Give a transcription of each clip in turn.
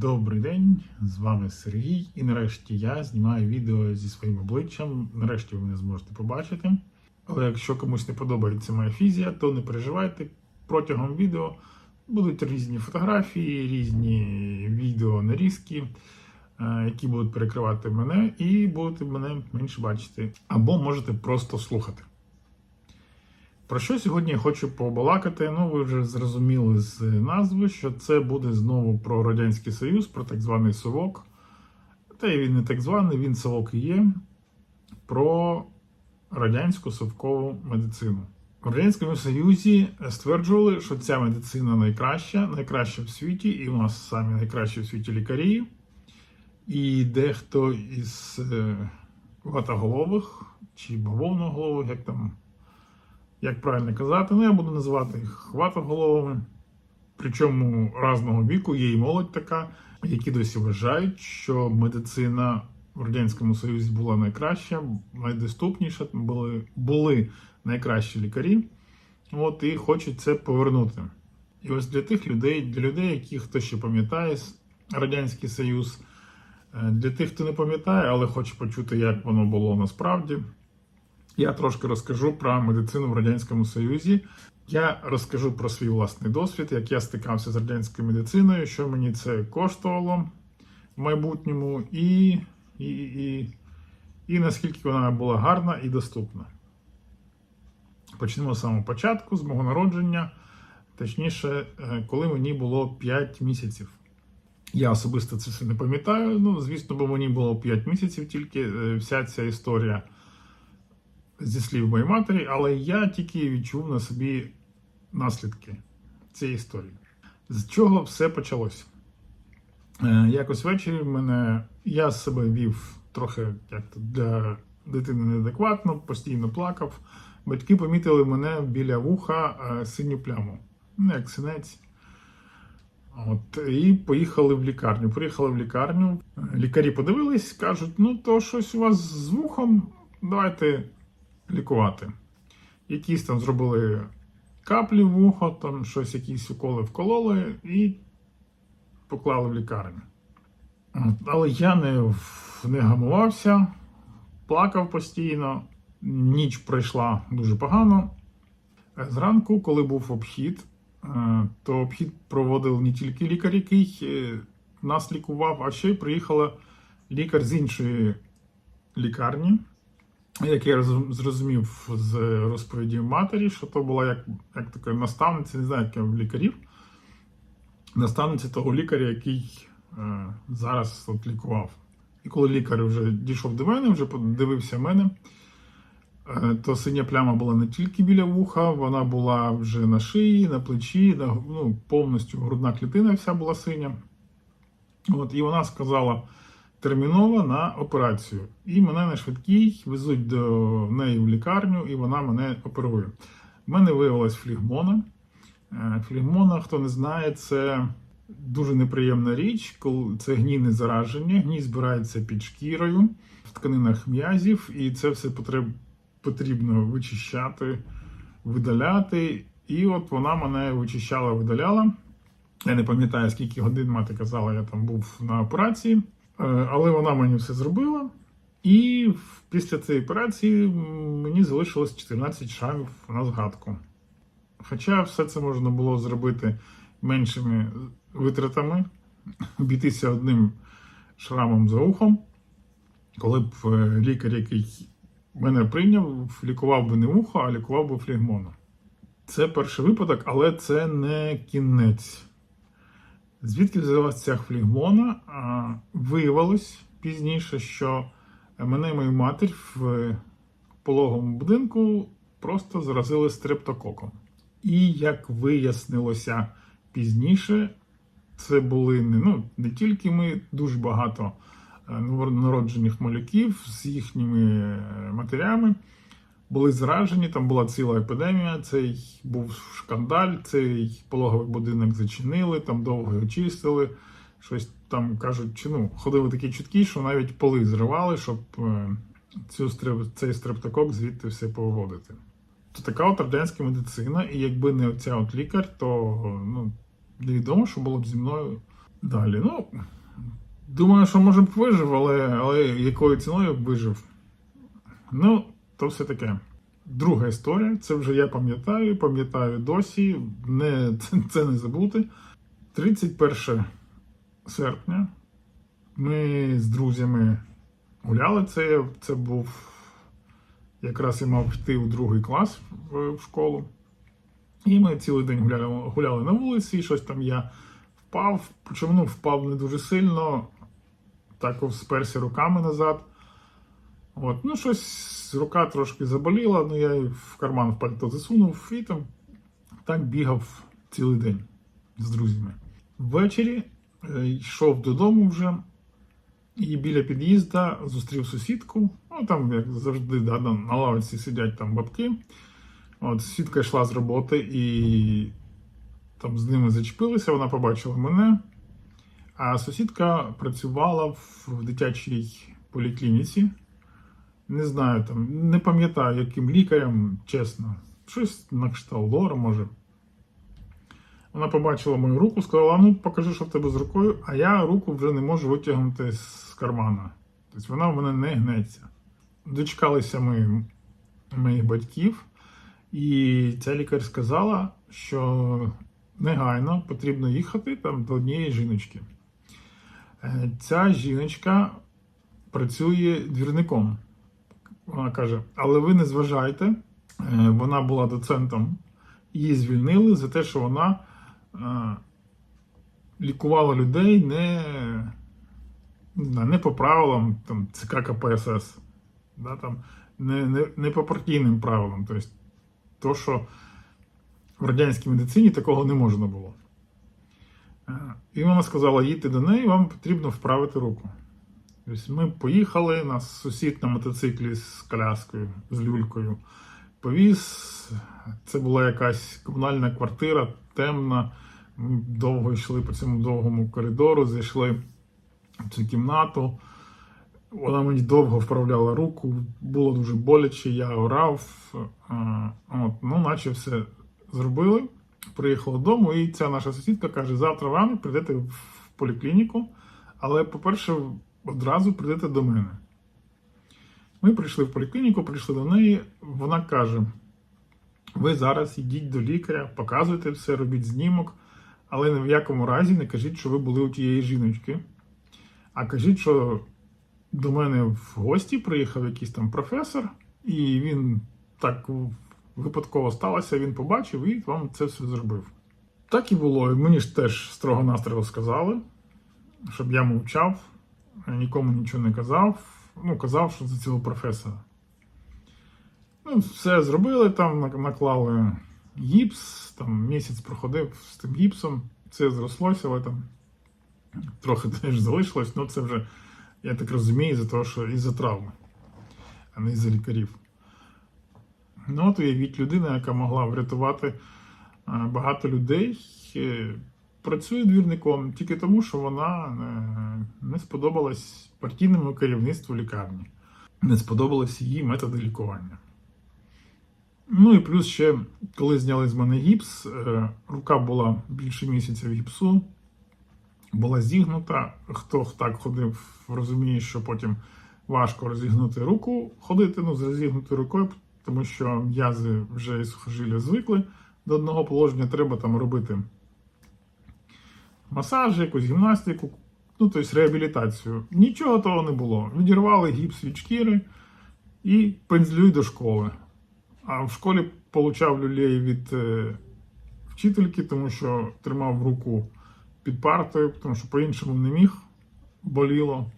Добрий день, з вами Сергій. І нарешті я знімаю відео зі своїм обличчям. Нарешті ви мене зможете побачити. Але якщо комусь не подобається моя фізія, то не переживайте. Протягом відео будуть різні фотографії, різні відео нарізки, е, які будуть перекривати мене, і будете мене менше бачити. Або можете просто слухати. Про що сьогодні я хочу побалакати? Ну, ви вже зрозуміли з назви, що це буде знову про Радянський Союз, про так званий совок. Та й він не так званий, він совок і є. Про радянську совкову медицину. В Радянському Союзі стверджували, що ця медицина найкраща, найкраща в світі, і у нас самі найкращі в світі лікарі. І дехто із е, ватоголових чи бавовноголових, як там як правильно казати, ну я буду називати їх хватоголовими. Причому разного віку є і молодь така, які досі вважають, що медицина в Радянському Союзі була найкраща, найдоступніша, були, були найкращі лікарі. От і хочуть це повернути. І ось для тих людей, для людей, які хто ще пам'ятає Радянський Союз, е, для тих, хто не пам'ятає, але хоче почути, як воно було насправді. Я трошки розкажу про медицину в Радянському Союзі. Я розкажу про свій власний досвід, як я стикався з радянською медициною, що мені це коштувало в майбутньому, і, і, і, і наскільки вона була гарна і доступна. Почнемо з самого початку, з мого народження, точніше, е, коли мені було 5 місяців. Я особисто це все не пам'ятаю. Ну, звісно, бо мені було 5 місяців, тільки е, вся ця історія зі слів моєї матері, але я тільки відчув на собі наслідки цієї історії. З чого все почалося? Е, якось ввечері мене я себе вів трохи як то для дитини неадекватно, постійно плакав. Батьки помітили мене біля вуха е, синю пляму, ну, як синець. От, І поїхали в лікарню. Приїхали в лікарню. Лікарі подивились, кажуть: ну, то щось у вас з вухом, давайте лікувати. Якісь там зробили каплі в вухо, там щось, якісь уколи вкололи і поклали в лікарню. Але я не, не гамувався, плакав постійно, ніч пройшла дуже погано. Зранку, коли був обхід, е, то обхід проводив не тільки лікар, який е, нас лікував, а ще й приїхала лікар з іншої лікарні. Як я зрозумів з розповіді матері, що то була як, як така наставниця, не знаю, як в лікарів, наставниця того лікаря, який е, зараз от лікував. І коли лікар вже дійшов до мене, вже подивився мене, е, то синя пляма була не тільки біля вуха, вона була вже на шиї, на плечі, на, ну, повністю грудна клітина вся була синя. От, і вона сказала терміново на операцію. І мене на швидкій везуть до неї в лікарню, і вона мене оперує. У мене виявилась флігмона. Е, Флігмона, хто не знає, це дуже неприємна річ, коли це гнійне зараження. Гній збирається під шкірою в тканинах м'язів, і це все потрібно вичищати, видаляти. І от вона мене вичищала, видаляла. Я не пам'ятаю, скільки годин мати казала, я там був на операції. Е, Але вона мені все зробила. І після цієї операції мені залишилось 14 шрамів на згадку. Хоча все це можна було зробити меншими витратами, обійтися одним шрамом за ухом, коли б е, лікар, який мене прийняв, лікував би не ухо, а лікував би флегмону. Це перший випадок, але це не кінець. Звідки взялася ця флегмона? А, Виявилось пізніше, що мене і мою матір в пологовому будинку просто заразили стрептококом. І як вияснилося пізніше, це були не, ну, не тільки ми, дуже багато е, новонароджених малюків з їхніми е, матерями були заражені, там була ціла епідемія, цей був шкандаль, цей пологовий будинок зачинили, там довго його чистили. Щось там кажуть, чи ну, ходили такі чутки, що навіть поли зривали, щоб е, цю цей стрептокок звідти все повиводити. То така от радянська медицина, і якби не ця от лікар, то ну, невідомо, що було б зі мною Далі. Ну, думаю, що може б вижив, але, але якою ціною б вижив. Ну, то все таке. Друга історія, це вже я пам'ятаю, пам'ятаю досі, не, це, не забути. 31 серпня ми з друзями гуляли. Це, це був якраз я мав йти у другий клас в, в школу. І ми цілий день гуляли, гуляли на вулиці, щось там я впав, причому ну, впав не дуже сильно, так сперся руками назад. От, ну, щось рука трошки заболіла, ну я в карман в пальто засунув і там так бігав цілий день з друзями. Ввечері е, йшов додому вже і біля під'їзда зустрів сусідку. Ну там, як завжди, да, на лавиці сидять там бабки. От сусідка йшла з роботи і там з ними зачепилися, вона побачила мене. А сусідка працювала в дитячій поліклініці. Не знаю, там, не пам'ятаю, яким лікарем, чесно. Щось на кшталт лора, може. Вона побачила мою руку, сказала: ну, покажи, що в тебе з рукою, а я руку вже не можу витягнути з кармана. Тобто вона в мене не гнеться. Дочекалися ми моїх батьків, і ця лікар сказала, що негайно потрібно їхати там до однієї жіночки. Е, Ця жіночка працює двірником. Вона каже: але ви не зважайте, е, вона була доцентом, її звільнили за те, що вона е, лікувала людей не, не, по правилам там, ЦК КПСС, да, там, не, не, не по партійним правилам. Тобто, то, що в радянській медицині такого не можна було. Е, І вона сказала: їдьте до неї, вам потрібно вправити руку. Ми поїхали, нас сусід на мотоциклі з коляскою, з люлькою повіз. Це була якась комунальна квартира, темна. Ми довго йшли по цьому довгому коридору, зайшли в цю кімнату. Вона мені довго вправляла руку, було дуже боляче, я орав. От, ну, наче все зробили. Приїхали додому, і ця наша сусідка каже: завтра рано прийдете в поліклініку, але, по-перше, одразу прийдете до мене. Ми прийшли в поліклініку, прийшли до неї. Вона каже: ви зараз йдіть до лікаря, показуйте все, робіть знімок, але ні в якому разі не кажіть, що ви були у тієї жіночки. А кажіть, що до мене в гості приїхав якийсь там професор, і він так випадково сталося, він побачив і вам це все зробив. Так і було. І Мені ж теж строго настрого сказали, щоб я мовчав, нікому нічого не казав. Ну, казав, що це цього професора. Ну, все зробили, там наклали гіпс, там місяць проходив з тим гіпсом, це зрослося, але там трохи теж залишилось, ну це вже, я так розумію, із-за того, що із-за травми, а не із-за лікарів. Ну, от уявіть людина, яка могла врятувати е, багато людей, е, працює двірником тільки тому, що вона е, не сподобалась партійному керівництву лікарні, не сподобались її методи лікування. Ну і плюс ще, коли зняли з мене гіпс, е, рука була більше місяця в гіпсу, була зігнута. Хто так ходив, розуміє, що потім важко розігнути руку, ходити ну, з розігнутою рукою, тому що м'язи вже і сухожилля звикли до одного положення, треба там робити масаж, якусь гімнастику, ну, тобто реабілітацію. Нічого того не було. Відірвали гіпс від шкіри і пензлюй до школи. А в школі получав люлей від е, вчительки, тому що тримав руку під партою, тому що по-іншому не міг, боліло.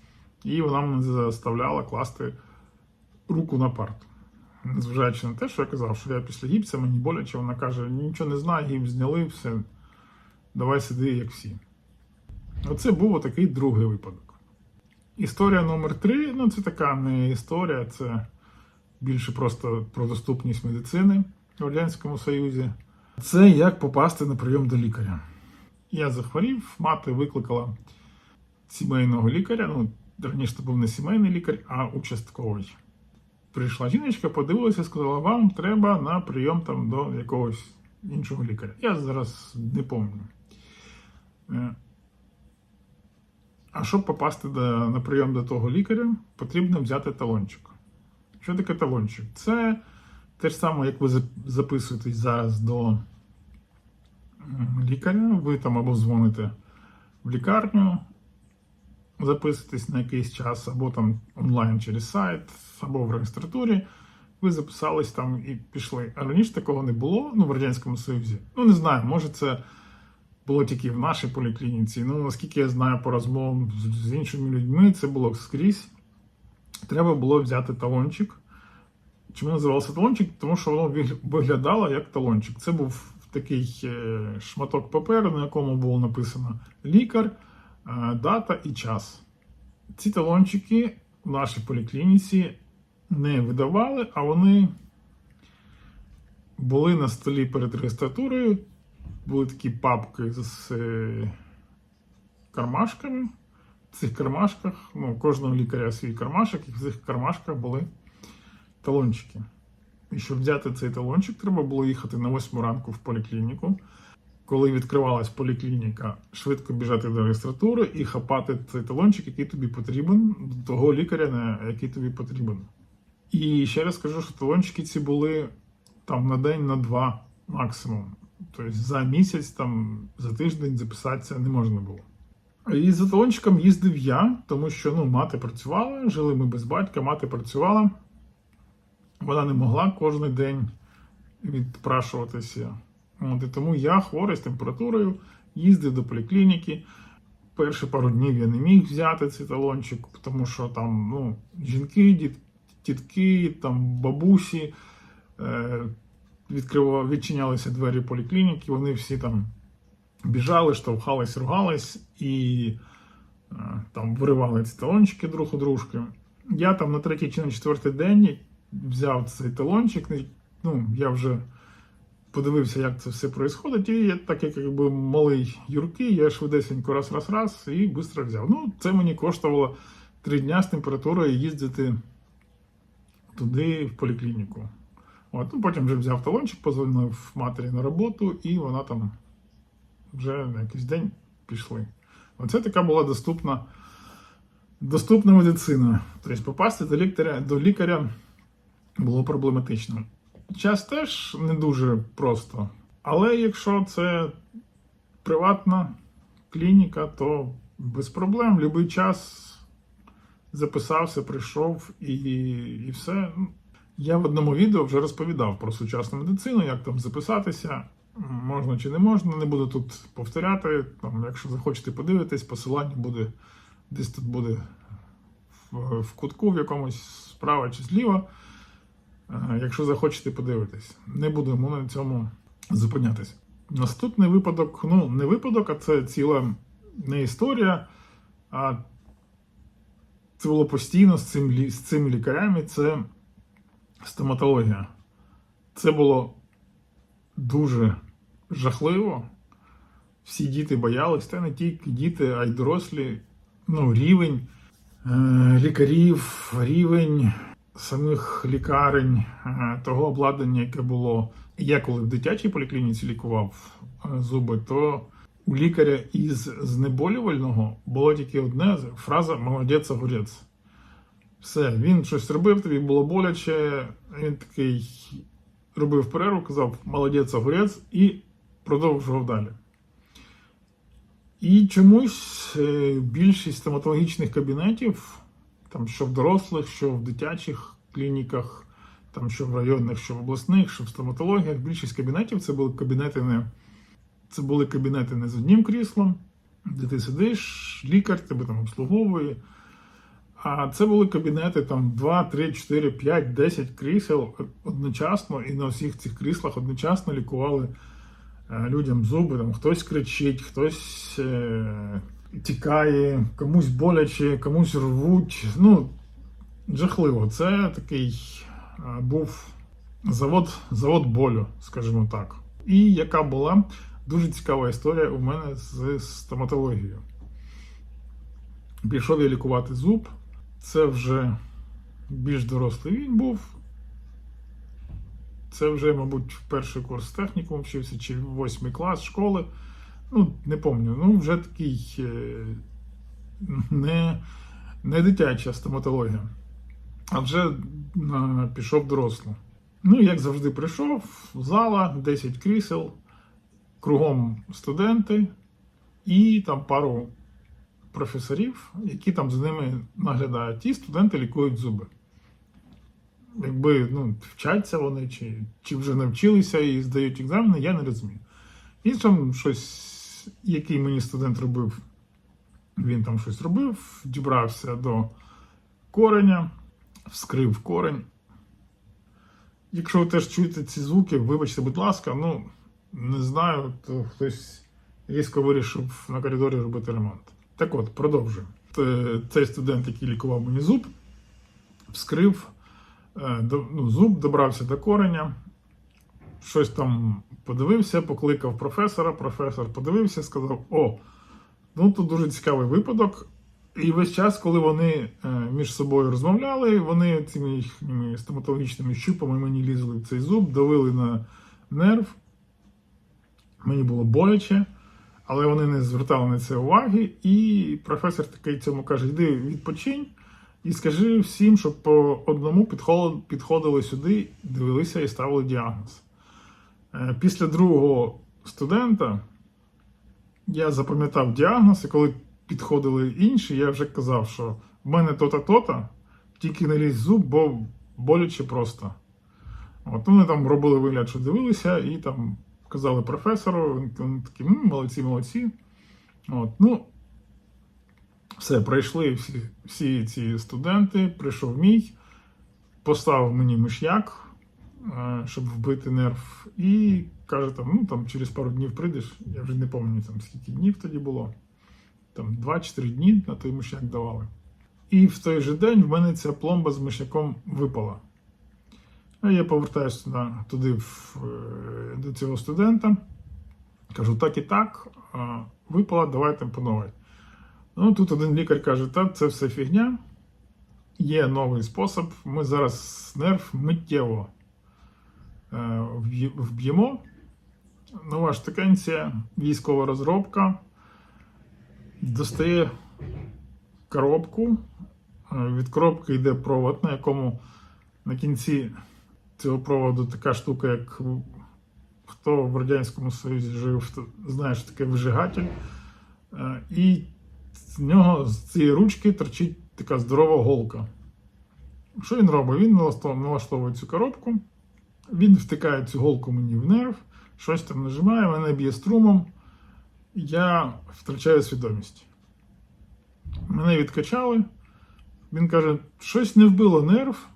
І вона мене заставляла класти руку на парту. Незважаючи на те, що я казав, що я після гіпса мені боляче, вона каже, нічого не знаю, гіпс зняли, все, давай сиди, як всі. Оце був такий другий випадок. Історія номер три ну це така не історія, це більше просто про доступність медицини в Радянському Союзі. Це як попасти на прийом до лікаря. Я захворів, мати викликала сімейного лікаря. Ну, раніше це був не сімейний лікар, а участковий. Прийшла жіночка, подивилася, сказала, вам треба на прийом там до якогось іншого лікаря. Я зараз не пам'ятаю. А щоб попасти до, на прийом до того лікаря, потрібно взяти талончик. Що таке талончик? Це те ж саме, як ви записуєтесь зараз до лікаря, ви там або дзвоните в лікарню, записуєтесь на якийсь час, або там онлайн через сайт, або в реєстратурі. Ви записались там і пішли. А раніше такого не було ну, в Радянському Союзі. Ну, не знаю, може це було тільки в нашій поліклініці. Ну, наскільки я знаю по розмовам з, іншими людьми, це було скрізь. Треба було взяти талончик. Чому називався талончик? Тому що воно виглядало як талончик. Це був такий е, шматок паперу, на якому було написано лікар, е, дата і час. Ці талончики в нашій поліклініці не видавали, а вони були на столі перед реєстратурою. Були такі папки з е, кармашками. В цих кармашках, ну, у кожного лікаря свій кармашок, і в цих кармашках були талончики. І щоб взяти цей талончик, треба було їхати на 8 ранку в поліклініку. Коли відкривалась поліклініка, швидко біжати до реєстратури і хапати цей талончик, який тобі потрібен, до того лікаря, на який тобі потрібен. І ще раз скажу, що талончики ці були там на день, на два максимум. Тобто за місяць, там, за тиждень записатися не можна було. І за талончиком їздив я, тому що ну, мати працювала, жили ми без батька, мати працювала. Вона не могла кожен день відпрашуватися. От, і тому я хворий з температурою, їздив до поліклініки. Перші пару днів я не міг взяти цей талончик, тому що там ну, жінки, дід, тітки, там, бабусі е, відкривали, відчинялися двері поліклініки, вони всі там біжали, штовхались, ругались і е, там виривали ці талончики друг у дружки. Я там на третій чи на четвертий день взяв цей талончик. Ну, я вже подивився, як це все відбувається, і я, так як якби малий юркий, я швидесенько раз, раз, раз і швидко взяв. Ну, це мені коштувало три дня з температурою їздити туди, в поліклініку. От, ну, потім вже взяв талончик, позвонив матері на роботу, і вона там вже на якийсь день пішли. Оце така була доступна, доступна медицина. Тобто попасти до лікаря, до лікаря було проблематично. Час теж не дуже просто. Але якщо це приватна клініка, то без проблем, будь-який час записався, прийшов і, і все. Я в одному відео вже розповідав про сучасну медицину, як там записатися, можна чи не можна. Не буду тут повторяти. Там, якщо захочете подивитись, посилання буде десь тут буде в, в кутку в якомусь справа чи зліва. Е, Якщо захочете подивитись, не будемо на цьому зупинятися. Наступний випадок, ну не випадок, а це ціла не історія, а це було постійно з цим, з цими лікарями. Це стоматологія. Це було дуже жахливо. Всі діти боялись, та не тільки діти, а й дорослі. Ну, рівень е, лікарів, рівень самих лікарень, е, того обладнання, яке було. Я коли в дитячій поліклініці лікував е, зуби, то у лікаря із знеболювального було тільки одне фраза молодець огурець. Все, він щось робив, тобі було боляче. Він такий робив перерву, казав молодець огурець і продовжував далі. І чомусь е, більшість стоматологічних кабінетів, там що в дорослих, що в дитячих клініках, там що в районних, що в обласних, що в стоматологіях, більшість кабінетів це були кабінети не, це були кабінети не з одним кріслом, де ти сидиш, лікар тебе там обслуговує. А це були кабінети там 2, 3, 4, 5, 10 крісел одночасно, і на всіх цих кріслах одночасно лікували е, людям зуби. Там хтось кричить, хтось е, тікає, комусь боляче, комусь рвуть. Ну, жахливо. Це такий е, був завод, завод болю, скажімо так. І яка була дуже цікава історія у мене з стоматологією. Пішов я лікувати зуб. Це вже більш дорослий він був. Це вже, мабуть, перший курс технікуму вчився, чи восьмий клас школи. Ну, не пам'ятаю. Ну, вже такий е, не, не дитяча стоматологія, а вже пішов дорослу. Ну, як завжди, прийшов, зала, 10 крісел, кругом студенти і там пару професорів, які там за ними наглядають. Ті студенти лікують зуби. Якби ну, вчаться вони, чи, чи вже навчилися і здають екзамени, я не розумію. І там щось, який мені студент робив, він там щось робив, дібрався до кореня, вскрив корень. Якщо ви теж чуєте ці звуки, вибачте, будь ласка, ну не знаю, то хтось різко вирішив на коридорі робити ремонт. Так от, продовжуємо. Цей студент, який лікував мені зуб, вскрив е, ну, зуб, добрався до кореня, щось там подивився, покликав професора. Професор подивився, сказав: О, ну тут дуже цікавий випадок. І весь час, коли вони е, між собою розмовляли, вони цими їхніми стоматологічними щупами мені лізли в цей зуб, давили на нерв. Мені було боляче, але вони не звертали на це уваги. І професор такий цьому каже: йди відпочинь і скажи всім, щоб по одному підходили сюди, дивилися і ставили діагноз. Е, Після другого студента я запам'ятав діагноз, і коли підходили інші, я вже казав, що в мене то-то, тільки не лізь зуб, бо боляче просто. От вони там робили вигляд, що дивилися, і там казали професору, він- такий, «М, молодці, молодці. От, ну, все, пройшли всі, всі ці студенти, прийшов мій, поставив мені миш'як, е, щоб вбити нерв, і каже, там, ну, там через пару днів прийдеш, я вже не пам'ятаю, там, скільки днів тоді було. Там 2-4 дні на той миш'як давали. І в той же день в мене ця пломба з миш'яком випала. Я повертаюся туди, туди в, е, до цього студента. Кажу, так і так, випала, давайте по. Ну, тут один лікар каже, так, це все фігня. Є новий спосіб. Ми зараз нерв миттєво е, вб'ємо. Нова штукенція, військова розробка. Достає коробку. Е, Від коробки йде провод, на якому на кінці цього проводу така штука, як хто в Радянському Союзі жив, знає, що таке вижигатель. Е, І з нього з цієї ручки торчить така здорова голка. Що він робить? Він налаштовує цю коробку, він втикає цю голку мені в нерв, щось там нажимає, мене б'є струмом, я втрачаю свідомість. Мене відкачали. Він каже, щось не вбило нерв.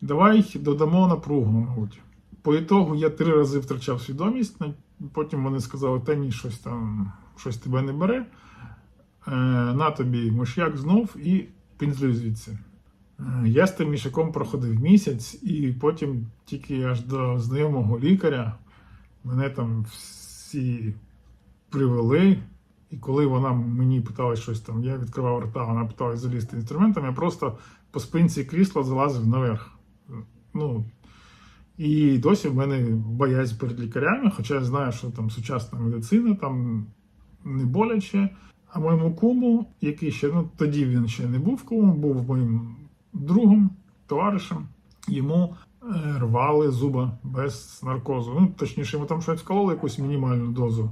Давай додамо напругу, мабуть. По ітогу я три рази втрачав свідомість. Потім вони сказали, та ні, щось там, щось тебе не бере. Е, на тобі миш'як знов і пінзлюй звідси. Е, Я з тим мішаком проходив місяць, і потім тільки аж до знайомого лікаря мене там всі привели. І коли вона мені питала щось там, я відкривав рота, вона питала залізти інструментом, я просто по спинці крісла залазив наверх. Ну, і досі в мене боязнь перед лікарями, хоча я знаю, що там сучасна медицина, там не боляче. А моєму куму, який ще, ну тоді він ще не був кумом, був моїм другом, товаришем, йому е, рвали зуба без наркозу. Ну, точніше, йому там щось вкололи якусь мінімальну дозу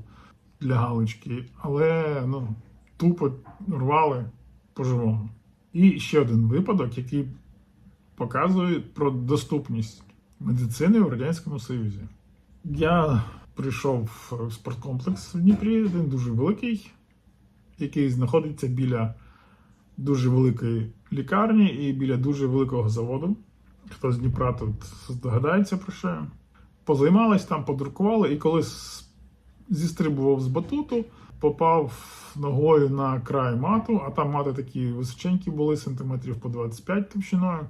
для галочки, але ну, тупо рвали по-живому. І ще один випадок, який показує про доступність медицини в Радянському Союзі. Я прийшов в спорткомплекс в Дніпрі, він дуже великий, який знаходиться біля дуже великої лікарні і біля дуже великого заводу. Хто з Дніпра тут здогадається про що. Позаймались там, подрукували, і коли зістрибував з батуту, попав ногою на край мату, а там мати такі височенькі були, сантиметрів по 25 товщиною.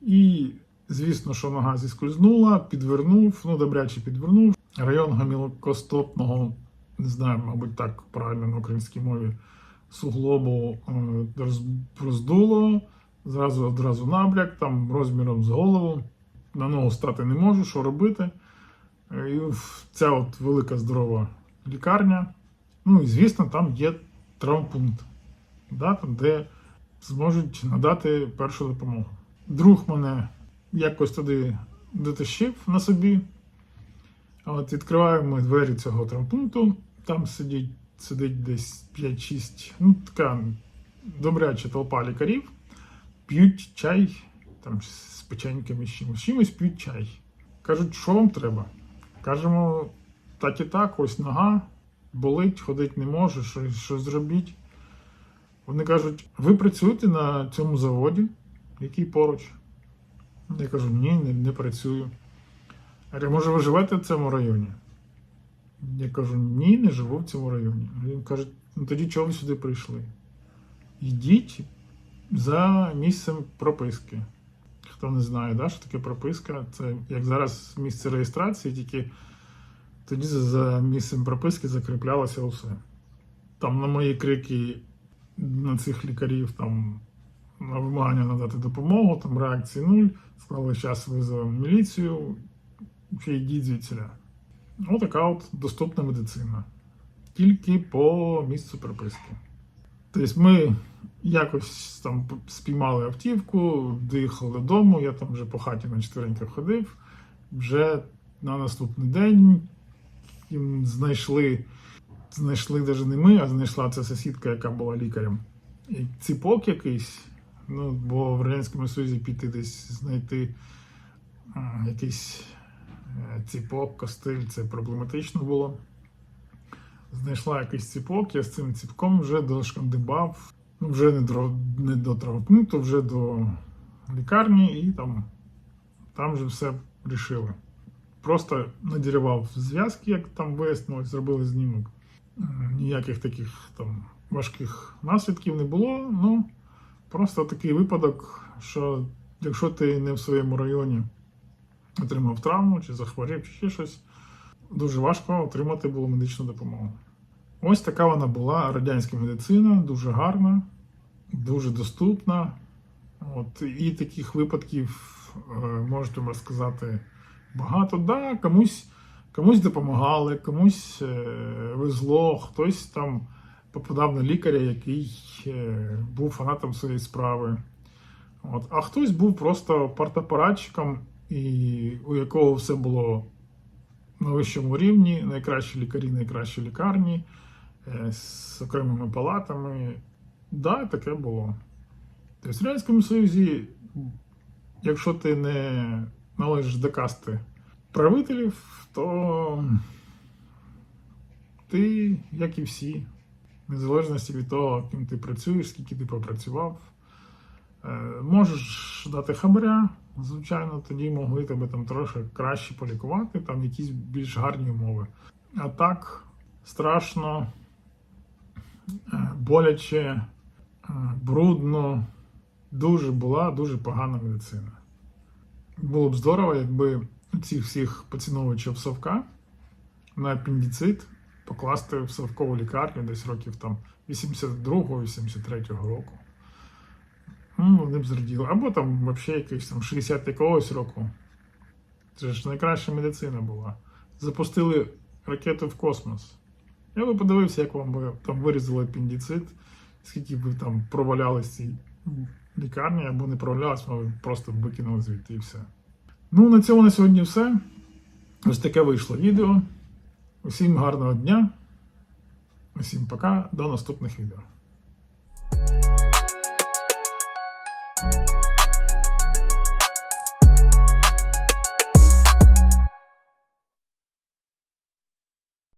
І, звісно, що нога зіскользнула, підвернув, ну добряче підвернув. Район гамілокостопного, не знаю, мабуть, так правильно на українській мові, суглобу е, роздуло, зразу одразу набряк, там розміром з голову. На ногу стати не можу, що робити. Е, І ця от велика здорова лікарня. Ну і звісно, там є травмпункт. да, там, де зможуть надати першу допомогу. Друг мене якось туди дотащив на собі. От відкриваємо двері цього травмпункту, там сидить, сидить десь 5-6, ну така добряча толпа лікарів, п'ють чай, там з печеньками, з чимось, чимось п'ють чай. Кажуть, що вам треба? Кажемо, так і так, ось нога, болить, ходити не може, що, що зробіть. Вони кажуть, ви працюєте на цьому заводі, який поруч. Я кажу, ні, не, не працюю. Я кажу, може, ви живете в цьому районі? Я кажу, ні, не живу в цьому районі. Він каже, ну тоді чого ви сюди прийшли? Йдіть за місцем прописки. Хто не знає, да, що таке прописка, це як зараз місце реєстрації, тільки тоді за- місцем прописки закріплялося усе. Там на мої крики на цих лікарів там на вимагання надати допомогу, там реакції нуль, сказали, зараз визовемо міліцію, йдіть звідсіля. Отака от доступна медицина. Тільки по місцю приписки. Тобто ми якось там спіймали автівку, доїхали додому, я там вже по хаті на четвереньках ходив. Вже на наступний день їм знайшли, знайшли навіть не ми, а знайшла ця сусідка, яка була лікарем. І ціпок якийсь, ну, бо в Радянському Союзі піти десь знайти а, якийсь е, ціпок, костиль, це проблематично було. Знайшла якийсь ціпок, я з цим ціпком вже дошкандибав, ну, вже не до, не до травмпункту, вже до лікарні, і там, там вже все рішили. Просто надірвав зв'язки, як там вияснилось, зробили знімок. Е, Ніяких таких там важких наслідків не було. Ну, просто такий випадок, що якщо ти не в своєму районі отримав травму чи захворів, чи ще щось, дуже важко отримати було медичну допомогу. Ось така вона була радянська медицина, дуже гарна, дуже доступна. От, і таких випадків е, можете розказати багато. Да, комусь, комусь допомагали, комусь е, везло, хтось там попадав на лікаря, який е, був фанатом своєї справи. От, а хтось був просто партапаратчиком, і у якого все було на вищому рівні, найкращі лікарі, найкращі лікарні е, з окремими палатами. Да, таке було. Тобто в Радянському Союзі, якщо ти не належиш до касти правителів, то ти, як і всі, незалежності від того, ким ти працюєш, скільки ти попрацював, е, можеш дати хабаря, звичайно, тоді могли тебе там трохи краще полікувати, там якісь більш гарні умови. А так страшно, е, боляче, е, брудно, дуже була дуже погана медицина. Було б здорово, якби цих всіх поціновувачів совка на апендицит покласти в совкову лікарню десь років там 82-83 року. Ну, вони б зраділи. Або там взагалі якийсь там 60 якогось року. Це ж найкраща медицина була. Запустили ракету в космос. Я би подивився, як вам би там вирізали апендицит, скільки б ви там провалялись в цій лікарні, або не провалялись, ви просто викинули звідти і все. Ну, на цьому на сьогодні все. Ось таке вийшло відео. Усім гарного дня. Усім пока, до наступних відео.